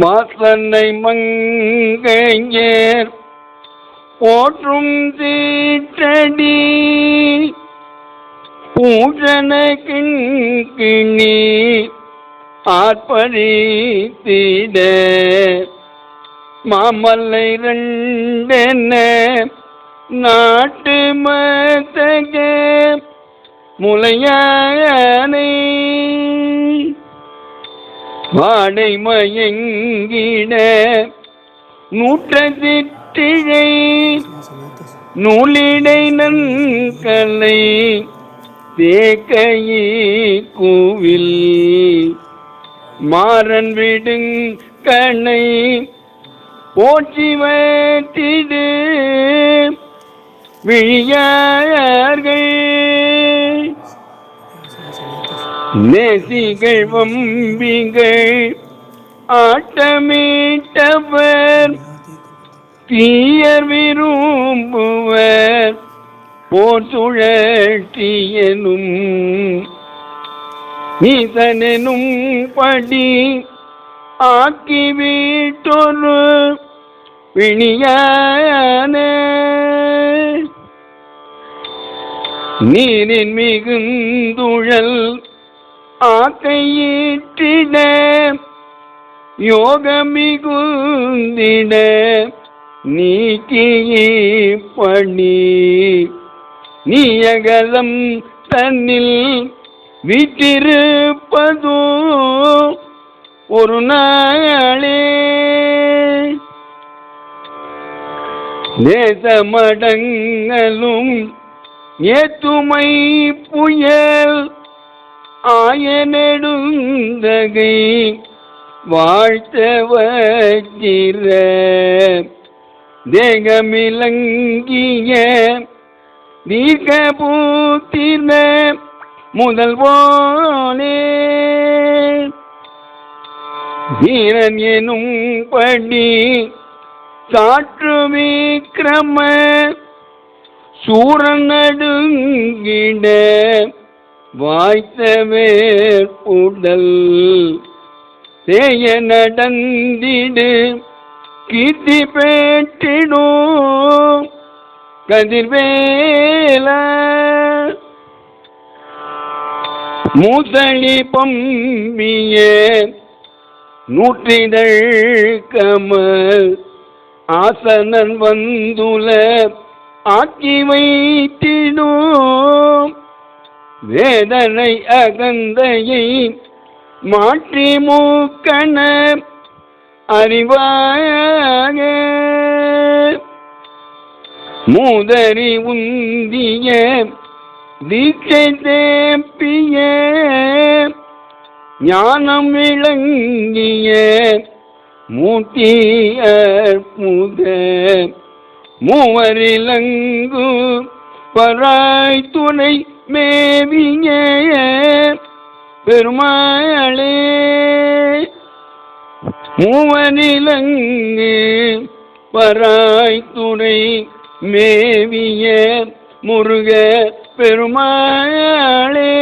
மாசன்னை மங்கையேர் போற்றும் தீட்டடி பூஜன கிண்கிணி ஆர்ப்பரித்திட மாமல்லை ரெண்டென்ன நாட்டு மத்தக முளையானை வாடை மயங்கிட நூற்றத்திட்டிழை நூலிடை நன்கலை தேக்கையே கோவில். மாறன் விடுங் கண்ணை போற்றி வேட்டிடு விழியார்கள். நேசிகள் வம்பிகள் ஆட்டமீட்டவர் தீயர் விரும்புவர் போர் சுழற்றியனும் நீதனும் படி ஆக்கி வீட்டொரு விணியான நீரின் மிகுந்துழல் ஆக்கையிட்டிட யோக மிகுந்திட பணி. நீயகலம் தன்னில் வீட்டிருப்பதோ ஒரு நாளே. தேசமடங்களும் ஏத்துமை புயல் ஆய நெடுந்தகை வாழ்த்த வச்சிர தேகமிலங்கிய தீர்க்க பூத்தின முதல் போலே வீரன் எனும் படி சாற்று விக்கிரம சூரன் நடுங்கிட உடல் தேய நடந்திடு கீர்த்தி பெற்றிடும் கதிர்வேல மூசளி பம்பிய நூற்றிதழ் கமல் ஆசனன் வந்துல ஆக்கி வைத்திடும். வேதனை அகந்தையை மாற்றி மூக்கண அறிவாக. மூதறி உந்திய தீட்சை தேப்பிய ஞானம் விளங்கிய மூர்த்தி அற்புத. மூவரிலங்கு பராய் துணை மேவிய பெருமாளே மூவனிலங்கு பராய்த்துறை மேவிய முருக பெருமாளே.